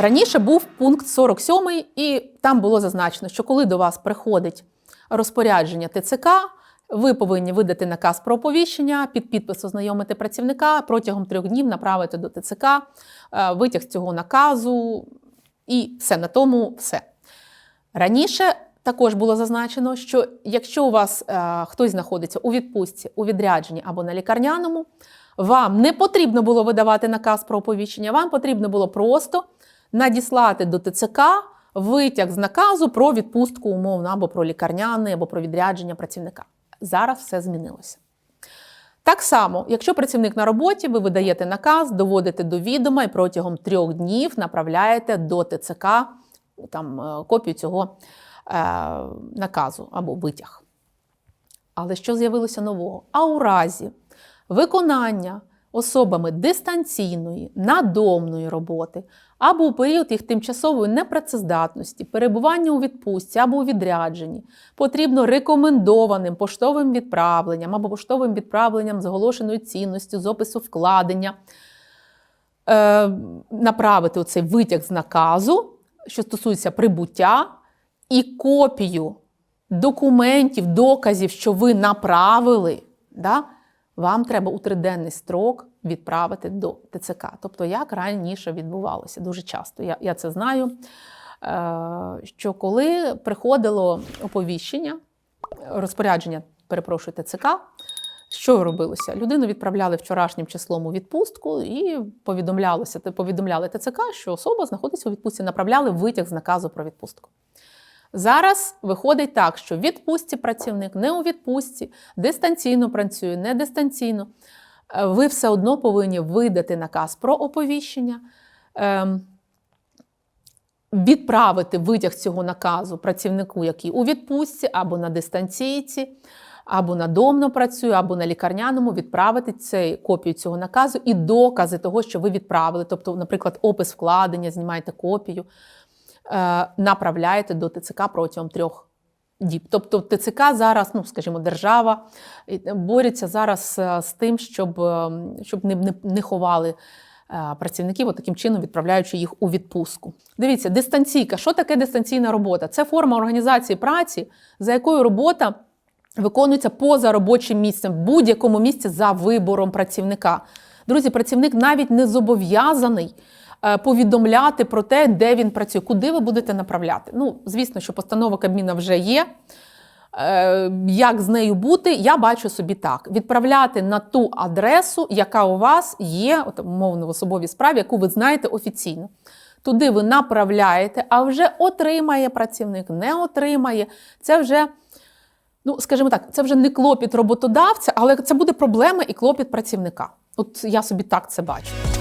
Раніше був пункт 47, і там було зазначено, що коли до вас приходить розпорядження ТЦК, ви повинні видати наказ про оповіщення, під підпис ознайомити працівника, протягом трьох днів направити до ТЦК, е, витяг цього наказу, і все на тому все. Раніше також було зазначено, що якщо у вас е, хтось знаходиться у відпустці, у відрядженні або на лікарняному, вам не потрібно було видавати наказ про оповіщення, вам потрібно було просто надіслати до ТЦК витяг з наказу про відпустку умовно або про лікарняний, або про відрядження працівника. Зараз все змінилося. Так само, якщо працівник на роботі, ви видаєте наказ, доводите до відома і протягом трьох днів направляєте до ТЦК там, е, копію цього е, наказу або витяг. Але що з'явилося нового? А у разі виконання особами дистанційної, надомної роботи або у період їх тимчасової непрацездатності, перебування у відпустці або у відрядженні, потрібно рекомендованим поштовим відправленням або поштовим відправленням з оголошеною цінністю, з опису вкладення, е, направити оцей витяг з наказу, що стосується прибуття, і копію документів, доказів, що ви направили. Да? Вам треба у триденний строк відправити до ТЦК. Тобто, як раніше відбувалося дуже часто. Я, я це знаю. Е, що коли приходило оповіщення, розпорядження, перепрошую, ТЦК, що робилося? Людину відправляли вчорашнім числом у відпустку і повідомлялося, повідомляли ТЦК, що особа знаходиться у відпустці, направляли витяг з наказу про відпустку. Зараз виходить так, що в відпустці працівник, не у відпустці, дистанційно працює, не дистанційно. Е, Ви все одно повинні видати наказ про оповіщення, ем, відправити витяг цього наказу працівнику, який у відпустці, або на дистанційці, або надомно працює, або на лікарняному, відправити цей, копію цього наказу і докази того, що ви відправили. Тобто, наприклад, опис вкладення, знімаєте копію. Е, направляєте до ТЦК протягом трьох діб. Тобто ТЦК зараз, ну скажімо, держава бореться зараз е, з тим, щоб е, щоб не, не, не ховали працівників, таким чином відправляючи їх у відпустку. Дивіться, дистанційка. Що таке дистанційна робота? Це форма організації праці, за якою робота виконується поза робочим місцем, в будь-якому місці за вибором працівника. Друзі, працівник навіть не зобов'язаний. Е, повідомляти про те, де він працює, куди ви будете направляти. Ну, звісно, що постанова Кабміна вже є. Е, як з нею бути, я бачу собі так: відправляти на ту адресу, яка у вас є, от, умовно в особовій справі, яку ви знаєте офіційно. Туди ви направляєте, а вже отримає працівник, не отримає. Це вже, ну, скажімо так, це вже не клопіт роботодавця, але це буде проблема і клопіт працівника. От я собі так це бачу.